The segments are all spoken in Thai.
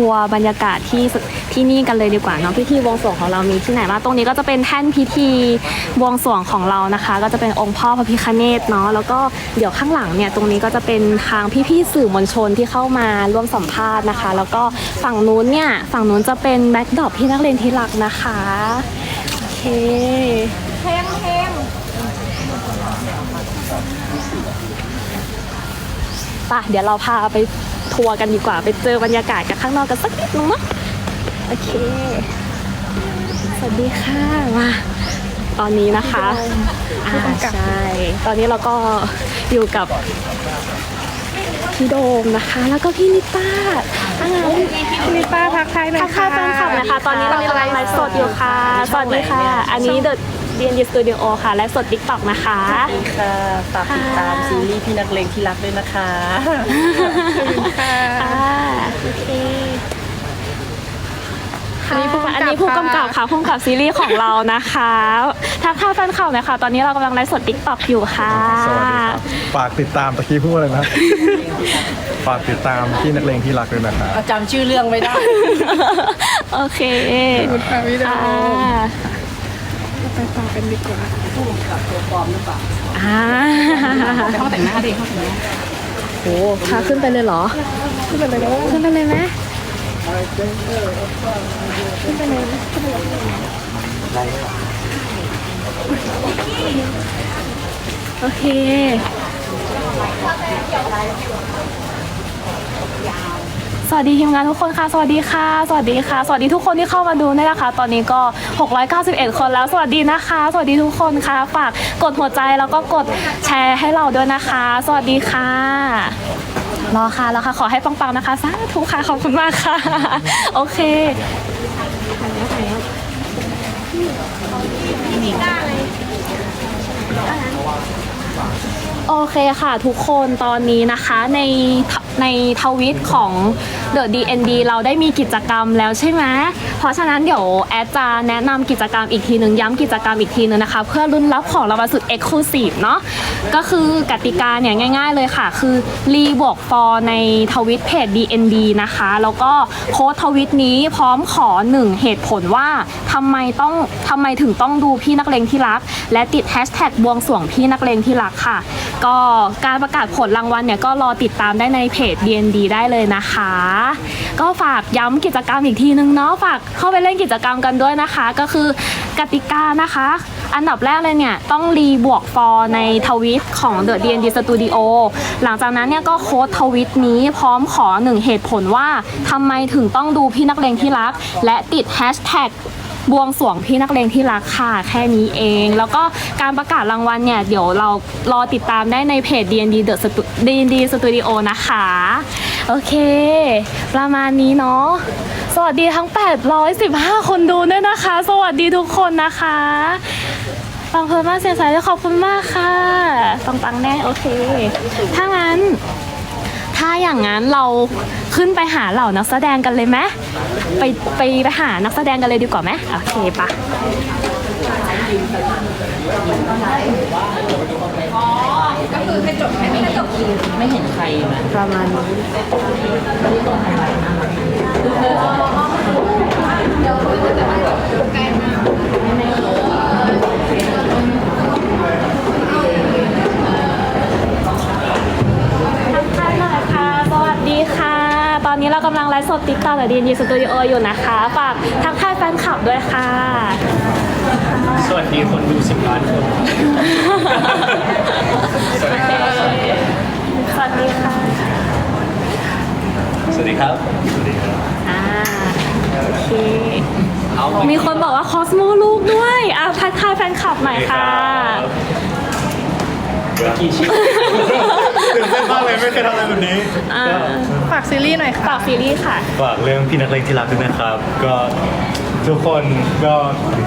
ทัวร์บรรยากาศที่สที่นี่กันเลยดีกว่าเนาะพิธีบวงสรวงของเรามีที่ไหนบ้างตรงนี้ก็จะเป็นแท่นพิธีบวงสรวงของเรานะคะ ก็จะเป็นองค์พ่อพระพิฆเนศเนาะแล้วก็เดี๋ยวข้างหลังเนี่ยตรงนี้ก็จะเป็นทางพี่ๆสื่อมวลชนที่เข้ามาร่วมสัมภาษณ์นะคะ แล้วก็ฝั่งนู้นเนี่ยฝั่งนู้นจะเป็นแบ็คดรอปที่นักเรียนที่รักนะคะโอเคเพลงเพลงป่ะเดี๋ยวเราพาไป ทัวร์กันดีกว่า ไปเจอบรรยากาศกันข้างนอกกันสักนิดนึงเนาะโอเค สวัสดีค่ะมาตอนนี้นะคะอ่าใช่ตอนนี้เราก็อยู่กับพี่โดมนะคะ แล้วก็พี่นิต้าอ่าพี่ลิต้าทักทายหน่อยทักทายแฟนคลับนะคะ ตอนนี้เรากำลังไลฟ์สดอยู่ค่ะ สวัสดีค่ะ อันนี้เดอะ เรียนยูสตูดิโอค่ะไลฟ์สดติ๊กต็อกนะคะค่ะฝากติดตามซีรีส์พี่นักเลงที่รักด้วยนะคะค่ะโอเคอันนี้ผู้กำกับอันนี้ผู้กำกับค่ะผู้กำกับซีรีส์ของเรานะคะทักทายแฟนคลับหน่อยค่ะตอนนี้เรากำลังไลฟ์สดติ๊กต็อกอยู่ค่ะสวัสดีครับฝากติดตามตะกี้พูดอะไรนะฝากติดตามพี่นักเลงที่รักด้วยนะครับจำชื่อเรื่องไม่ได้ โอเคคุณค่ะพี่โดอ่ามไป ต่อกันดีกว่าอ่าห้องแต่งหน้าดิห้องแต่งหน้าโอ้พาขึ้นไปเลยเหรอ ขึ้นไปเลยนะขึ้นไปเลยไหมโอเค สวัสดีทีมงานทุกคนค่ะ สวัสดีค่ะ สวัสดีค่ะ สวัสดีทุกคนที่เข้ามาดูด้วยนะคะตอนนี้ก็ 691 คนแล้ว สวัสดีนะคะ สวัสดีทุกคนค่ะ ฝากกดหัวใจแล้วก็กดแชร์ให้เราด้วยนะคะ สวัสดีค่ะ รอค่ะรอค่ะ ขอให้ปังๆนะคะสาธุค่ะ ขอบคุณมากค่ะ โอเคโอเคค่ะทุกคนตอนนี้นะคะใน ในทวิตของ The DND เราได้มีกิจกรรมแล้วใช่ไหมเพราะฉะนั้นเดี๋ยวแอดจะแนะนำกิจกรรมอีกทีหนึ่งย้ำกิจกรรมอีกทีหนึ่งนะคะ เพื่อรุ่นรับของรางวัลสุด Exclusive เนาะก็คือกติกาเนี่ยง่ายๆเลยค่ะ คือรีบวกฟอร์ในทวิตเพจ DND นะคะ แล้วก็โค้ดทวิตนี้พร้อมขอหนึ่งเหตุผลว่าทำไมต้องทำไมถึงต้องดูพี่นักเลงที่รัก และติดแฮชแท็กบวงสรวงพี่นักเลงที่รักค่ะ ก็การประกาศผลรางวัลเนี่ยก็รอติดตามได้ในเพจ DND ได้เลยนะคะ ก็ฝากย้ำกิจกรรมอีกทีนึงเนาะฝากเข้าไปเล่นกิจกรรมกันด้วยนะคะ ก็คือกติกานะคะ อันดับแรกเลยเนี่ย ต้องรีบวกฟอร์ในทวิตของ The DND Studio หลังจากนั้นเนี่ยก็โค้ดทวิตนี้พร้อมขอหนึ่งเหตุผลว่าทำไมถึงต้องดูพี่นักเลงที่รัก และติดแฮชแท็ก บวงสรวงพี่นักเลงที่รักค่ะแค่นี้เอง แล้วก็การประกาศรางวัลเนี่ย เดี๋ยวเรารอติดตามได้ในเพจ DND The Stu- DND Studio นะคะ โอเค ประมาณนี้เนาะสวัสดีทั้ง 815 คนดูด้วยนะคะ สวัสดีทุกคนนะคะฟังเพลินมากเสียใสเลยขอบคุณมากค่ะปังปังแน่โอเค ถ้างั้น ถ้าอย่างนั้นเรา ขึ้นไปหาเหล่านักแสดงกันเลยไหมไปไปไปหานักแสดงกันเลยดีกว่าไหมโอเคปะก็คือไม่เห็นใครนะประมาณนี้ทักทายหน่อยค่ะ สวัสดีค่ะ ตอ นนี้เรากำลังไลฟ์สดติ๊กต็อกกับดีนยีสตูดิโออยู่นะคะฝากทักทายแฟนคลับด้วยค่ะ สวัสดีคนดูสิบล้านคน สวัสดีค่ะสวัสดีครับ สวัสดีครับ อ่าโอเคเอามีคนบอกว่าคอสโมลูกด้วยอะทักทายแฟนคลับหน่อยค่ะเบอร์กี่ชิ้น ตื่นเต้นมากเลยไม่เคยทำอะไรแบบนี้อ่าก็ฝากซีรีส์หน่อยค่ะฝากซีรีส์ค่ะ ฝากเรื่องพี่นักเลงที่รักด้วยนะครับ ก็ทุกคนก็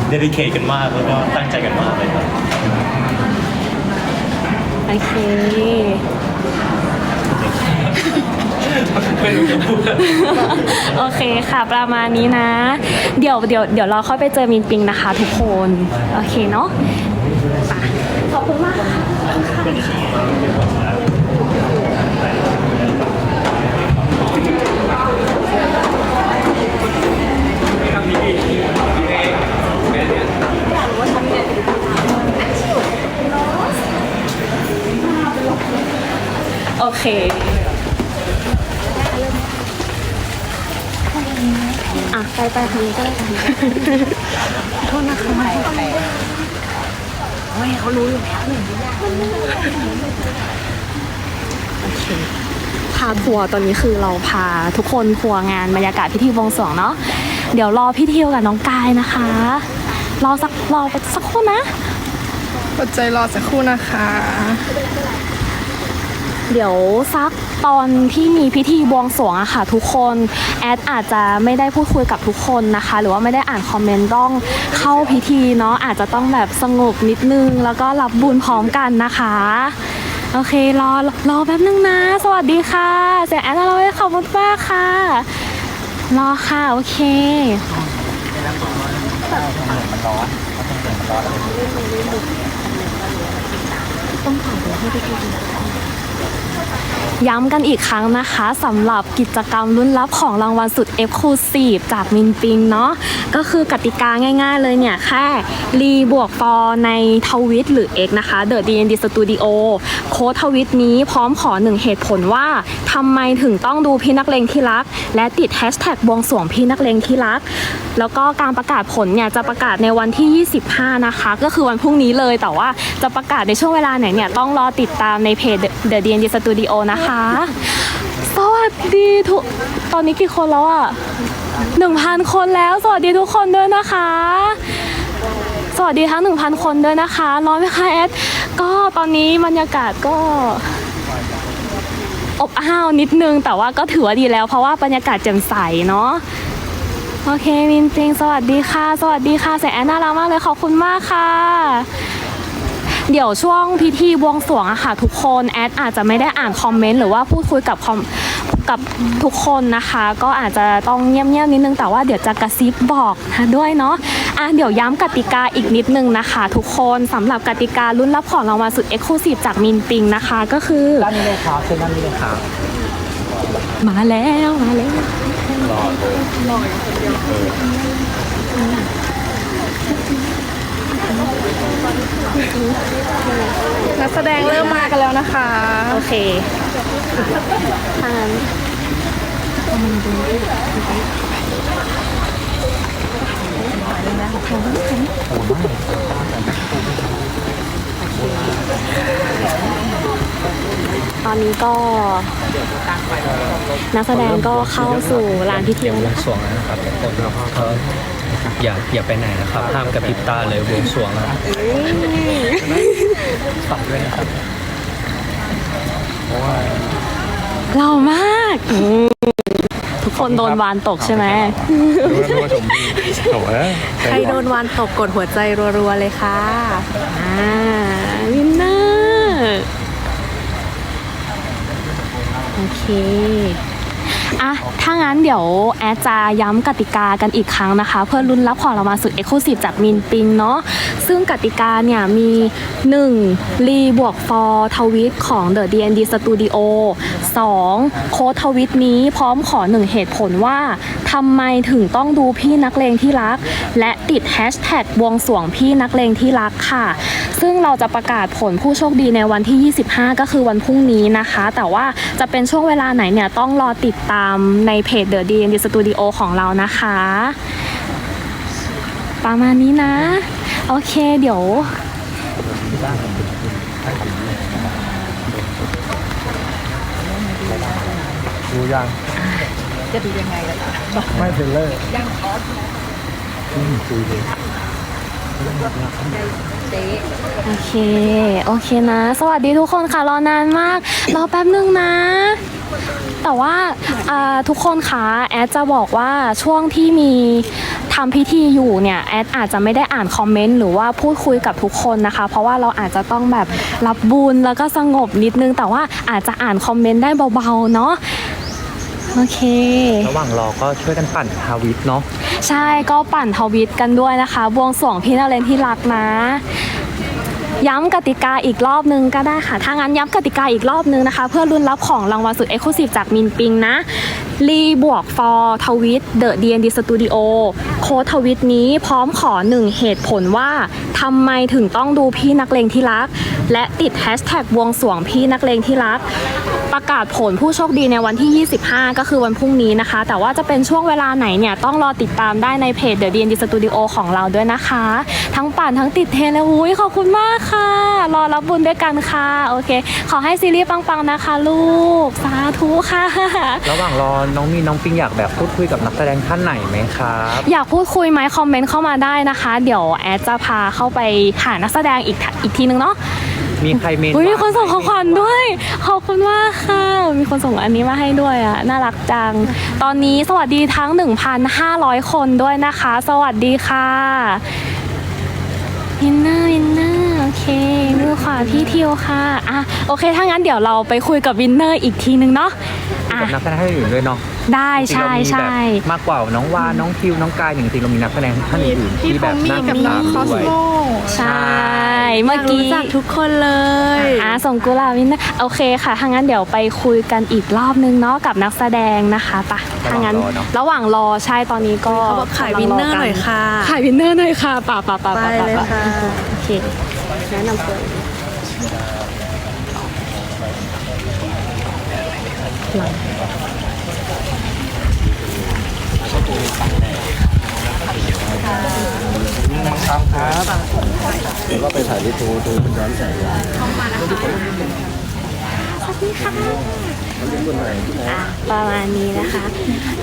เดดิเคทกันมากแล้วก็ตั้งใจกันมากเลยครับ โอเค ไม่รู้จะพูดอะไร โอเคค่ะ ประมาณนี้นะ เดี๋ยวเดี๋ยวเดี๋ยวเราค่อยไปเจอมินปิงนะคะทุกคน โอเคเนาะไป ขอบคุณมากโอเคอะไปไปทางนี้ก็ได้ค่ะโทษนะคะ ไม่เขารู้อยู่แล้วหนึ่งโอเคพาทัวร์ตอนนี้คือเราพาทุกคนทัวร์งานบรรยากาศพิธีบวงสรวงเนาะเดี๋ยวรอพี่เที่ยวกับน้องกายนะคะ รอสักรอไปสักครู่นะอดใจรอสักครู่นะคะ เดี๋ยวซักตอนที่มีพิธีบวงสรวงอะค่ะทุกคนแอดอาจจะไม่ได้พูดคุยกับทุกคนนะคะ หรือว่าไม่ได้อ่านคอมเมนต์ต้องเข้าพิธีเนาะอาจจะต้องแบบสงบนิดนึง แล้วก็รับบุญพร้อมกันนะคะโอเครอรอแป๊บนึงนะ สวัสดีค่ะเสียแอดเราขอบคุณมากค่ะ รอค่ะ โอเคย้ ย้ำกันอีกครั้งนะคะสำหรับกิจกรรมลุ้นรับของรางวัลสุด e x c l u s i v e จากมินปิงเนาะก็คือกติกาง่ายๆเลยเนี่ยแค่รีบวกฟอในทวิตหรือ X นะคะ The DND Studio โค้ดทวิตนี้พร้อมขอหนึ่งเหตุผลว่าทำไมถึงต้องดูพี่นักเลงที่รัก และติดแฮชแท็กบวงสรวงพี่นักเลงที่รัก แล้วก็การประกาศผลเนี่ยจะประกาศในวันที่ 25 นะคะ ก็คือวันพรุ่งนี้เลยแต่ว่าจะประกาศในช่วงเวลาไหนเนี่ยต้องรอติดตามในเพจ The DND Studio นะคะ สวัสดีทุก ตอนนี้กี่คนแล้วอะหนึ่งพันคนแล้ว สวัสดีทุกคนด้วยนะคะ สวัสดีทั้งหนึ่งพันคนด้วยนะคะร้อนไหมคะแอด ก็ตอนนี้บรรยากาศก็อบอ้าวนิดนึง แต่ว่าก็ถือว่าดีแล้วเพราะว่าบรรยากาศแจ่มใสเนาะโอเคมินปิงสวัสดีค่ะ สวัสดีค่ะแสแอนน่ารักมากเลยขอบคุณมากค่ะ เดี๋ยวช่วงพิธีบวงสรวงอะค่ะ ทุกคนแอดอาจจะไม่ได้อ่านคอมเมนต์หรือว่าพูดคุยกับคอมกับทุกคนนะคะ ก็อาจจะต้องเงียบๆนิดนึงแต่ว่าเดี๋ยวจะกระซิบบอกด้วยเนาะอะเดี๋ยวย้ำกติกาอีกนิดนึงนะคะ ทุกคนสำหรับกติการุ่นรับของรางวัลสุดเอ็กซ์คลูซีฟจากมินปิงนะคะ ก็คือด้านนี้เลยครับเชิญด้านนี้เลยครับมาแล้วมาแล้ว นักแสดงเริ่มมากันแล้วนะคะ โอเคทางนั้นตอนนี้ก็นักแสดงก็เข้าสู่ลานพิธีเดี๋ยวบวแล้งวสรวงแล้วนะครับทุกคนก็ อย่าอย่าไปไหนนะครับห้ามกระพริบตาเลยบวงสรวงแล้วฝากด้วยนะครับเรามากอืมทุกคนโดนวานตกใช่ไหมดูนะดูว่าชมโถ่เอ้ยใครโดนวานตกกดหัวใจรัวๆเลยค่ะอ่าวินเนอร์โอเค อะถ้างั้นเดี๋ยวแอดจะย้ำกติกากันอีกครั้งนะคะ เพื่อลุ้นรับของรางวัลสุดเอ็กซ์คลูซีฟจากมินปิงเนาะซึ่งกติกาเนี่ยมี 1. รีบวกฟอร์ทวิตของ The DND Studio 2. โค้ดทวิตนี้พร้อมขอหนึ่งเหตุผลว่า ทำไมถึงต้องดูพี่นักเลงที่รัก และติดแฮชแท็กบวงสวงพี่นักเลงที่รักค่ะ ซึ่งเราจะประกาศผลผู้โชคดีในวันที่ 25 ก็คือวันพรุ่งนี้นะคะ แต่ว่าจะเป็นช่วงเวลาไหนเนี่ยต้องรอติดตามในเพจ The DND Studio ของเรานะคะ ประมาณนี้นะ โอเคเดี๋ยวดูยัง จะดูยังไงล่ะไม่เทรลเลอร์ยังคอสคุยเลยโอเค โอเคนะ สวัสดีทุกคนค่ะ รอนานมาก รอแป๊บนึงนะ แต่ว่าอ่าทุกคนคะแอดจะบอกว่าช่วงที่มีทำพิธีอยู่เนี่ยแอดอาจจะไม่ได้อ่านคอมเมนต์หรือว่าพูดคุยกับทุกคนนะคะ เพราะว่าเราอาจจะต้องแบบรับบุญแล้วก็สงบนิดนึง แต่ว่าอาจจะอ่านคอมเมนต์ได้เบาๆเนาะ โอเค ระหว่างรอก็ช่วยกันปั่นทาวิตเนาะใช่ก็ปั่นทวิตกันด้วยนะคะ บวงสรวงพี่นาเรนที่รักนะ ย้ำกติกาอีกรอบนึงก็ได้ค่ะ ถ้างั้นย้ำกติกาอีกรอบนึงนะคะ เพื่อรุ่นรับของรางวัลสุดเอ็กซ์คลูซีฟจากมินปิงนะ รีบวกฟอร์ทวิตเดอะ DND Studio โค้ดทวิตนี้พร้อมขอหนึ่งเหตุผลว่าทำไมถึงต้องดูพี่นักเลงที่รัก และติดแฮชแท็กบวงสรวงพี่นักเลงที่รัก ประกาศผลผู้โชคดีในวันที่ 25 ก็คือวันพรุ่งนี้นะคะ แต่ว่าจะเป็นช่วงเวลาไหนเนี่ย ต้องรอติดตามได้ในเพจ The D&D Studio ของเราด้วยนะคะ ทั้งปั่นทั้งติดเทรนเลยอุ้ยขอบคุณมากค่ะ รอรับบุญด้วยกันค่ะ โอเค ขอให้ซีรีส์ปังๆนะคะ ลูก สาธุค่ะ ระหว่างรอน้องมีน้องปิงอยากแบบพูดคุยกับนักแสดงท่านไหนไหมครับ อยากพูดคุยไหมคอมเมนต์เข้ามาได้นะคะ เดี๋ยวแอดจะพาเข้าไปหานักแสดงอีกทอีกทีนึงเนาะมีใครเมนอุ้ยมีบ้างคนส่งของขวัญด้วย ขอบคุณมากค่ะ มีคนส่งอันนี้มาให้ด้วยอะ น่ารักจัง ตอนนี้สวัสดีทั้ง 1,500 คนด้วยนะคะ สวัสดีค่ะวินเนอร์วินเนอร์โอเคมือขวาพี่ทิวค่ะ อะ โอเค ถ้างั้นเดี๋ยวเราไปคุยกับวินเนอร์อีกทีนึงเนาะ อะกับนักแสดงท่านอื่นด้วยเนาะได้ใช่จริงๆเรามีใช่ แบบมากกว่าน้องวาน้องทิวน้องกายจริงๆเรามีนักแสดงท่านอื่นพี่ที่พแบอบมมี่น่ากับติดน้อตางมคอสด้วย โมใช่ เมื่อกี้รู้จักทุกคนเลย อะส่งกุหลาบวินเนอร์โอเคค่ะถ้างั้นเดี๋ยวไปคุยกันอีกรอบนึงเนาะกับนักแสดงนะคะปะถ้างั้นระหว่างรอใช่ตอนนี้ก็เขาบอกขายวินเนอร์หน่อยค่ะ ขายวินเนอร์หน่อยค่ะป่าป่าป่าไปป่าเลยป่าค่ะ โอเคแนะนำตัว มันตามค้าเดี๋ยวว่าไปถ่ายดิทูดูมันย้อะ ประมาณนี้นะคะ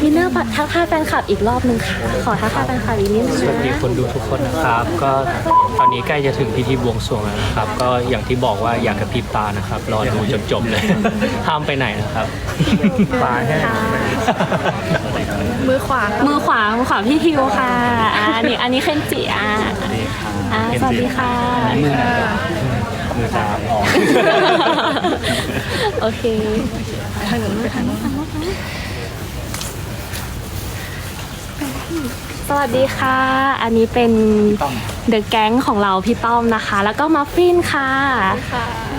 วินเนอร์ทักทายแฟนคลับอีกรอบนึงค่ะ ขอทักทายแฟนคลับอีกนิดนึงสวัสดีนะคนดูทุกคนนะครับ ก็ตอนนี้ใกล้จะถึงพิธีบวงสรวงแล้วนะครับ ก็อย่างที่บอกว่าอยากกระพริบตานะครับ รอดูจนจบเลย ห้ามไปไหนนะครับ ปลาแห้งมือขวามือขวามือขวาพี่ทิวค่ะอ่าอันนี้อันนี้เคนจิอะอ่าสวัสดีค่ะ มือตามออก โอเค สวัสดีค่ะ อันนี้เป็นเดอะแก๊งของเราพี่ต้อมนะคะ แล้วก็มัฟฟินค่ะ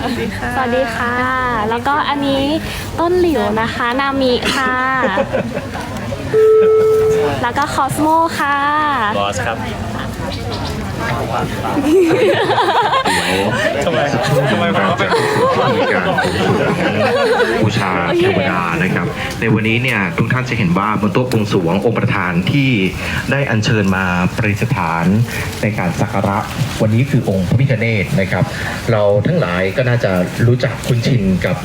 สวัสดีค่ะ สวัสดีค่ะ แล้วก็อันนี้ต้นหลิวนะคะ นามิค่ะ แล้วก็คอสโมค่ะ บอสครับ ทำไมทำไมผมก็เป็นมีการบูชาเทวดานะครับ ในวันนี้เนี่ยทุกท่านจะเห็นว่าบนโต๊ะบวงสรวงองค์ประธานที่ได้อัญเชิญมาประดิษฐานในการสักการะวันนี้คือองค์พระพิฆเนศนะครับ เราทั้งหลายก็น่าจะรู้จักคุ้นชินกับ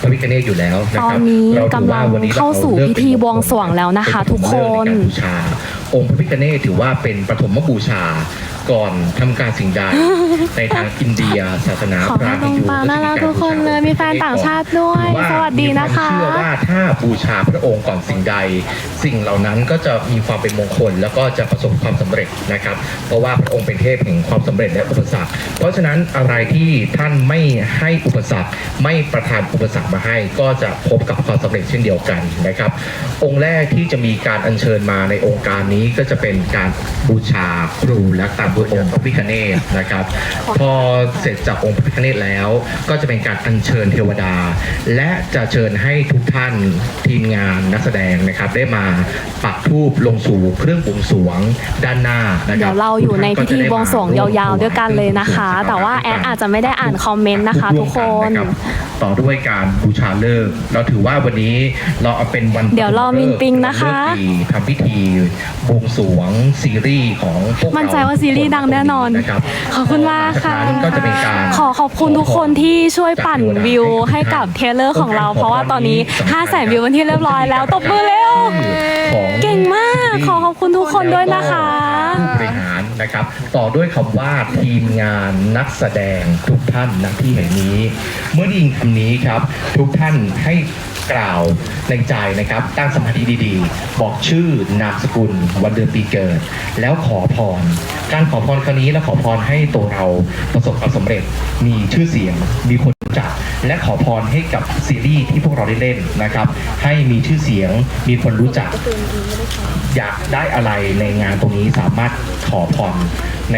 พระพิฆเนศอยู่แล้วนะตอคนรับนี้เราถือว่กำลังวันนี้รเข้าสู่ลิกพิธีบวงสรวงแล้วนะคะเป็ทุกคนเลิกในการบูชาองค์พระพิฆเนศถือว่าเป็นปฐมบูชา ก่อนทำการสิ่งใด ในทางอินเดียศาสนาขอพราหมณ์ฮินดูปังๆน่ารักทุกคนเลยมีแฟนต่างชาติด้วยถือสวัสดีนะคะ มีวามเชื่อว่าถ้าบูชาพระองค์ก่อนสิ่งใด สิ่งเหล่านั้นก็จะมีความเป็นมงคล แล้วก็จะประสบความสำเร็จนะครับ เพราะว่าพระองค์เป็นเทพแห่งความสำเร็จและอุปสรรค เพราะฉะนั้นอะไรที่ท่านไม่ให้อุปสรรค ไม่ประทานอุปสรรคมาให้ ก็จะพบกับความสำเร็จเช่นเดียวกันนะครับ องค์แรกที่จะมีการอัญเชิญมาในองค์การนี้ก็จะเป็นการบูชาครูและตามด้วยองค์พระพิฆเนศนะครับ พอเสร็จจากองค์พระพิฆเนศแล้ว ก็จะเป็นการอัญเชิญเทวดา และจะเชิญให้ทุกท่านทีมงานนักแสดงนะครับ ได้มาปักธูปลงสู่เครื่องบวงสรวงด้านหน้านะคเดี๋รัยบวเราอยู่ในพิธีบวงสรวงยาวๆ ด้วยกันเลยนะคะ แต่ว่าแอดอาจจะไม่ได้อ่านคอมเมนต์นะคะ ทุกคนร่วมกัะรับต่อด้วยการบูชาเลิกษ์เราถือว่าวันนี้เราเอาเป็นวันเดี๋ยวรอมินปิงนะคะเลิกษ์ดีทำพิธีบวงสรวงซีรีส์ของพวกเรามั่นใจว่าซีรีส์ดังแน่นอนนะครับขอบคุณมากค่ะหลังจากนั้นก็จะเป็นการ ขอขอบคุณทุกคนที่ช่วยปั่นวิวให้กับเทรลเลอร์ของเรา เพราะว่าตอนนี้ 5 0 0 0 0 0วิวเป็นที่เรียบร้อยแล้ว ตบมือเร็ว ของเก่งมาก ขอขอบคุณทุกคนด้วยนะคะ ผู้บริหารนะครับ ต่อด้วยคำว่าทีมงานนักแสดงทุกท่านณที่แห่งนี้ เมื่อได้ยินคำนี้ครับ ทุกท่านให้กล่าวในใจนะครับ ตั้งสมาธิดีๆ บอกชื่อนามสกุล วันเดือนปีเกิด แล้วขอพร การขอพรครั้งนี้และขอพรให้ตัวเราประสบความสำเร็จมีชื่อเสียงมีคนรู้จัก และขอพรให้กับซีรีส์ที่พวกเราได้เล่นนะครับ ให้มีชื่อเสียงมีคนรู้จัก อยากได้อะไรในงานตรงนี้สามารถขอพรใน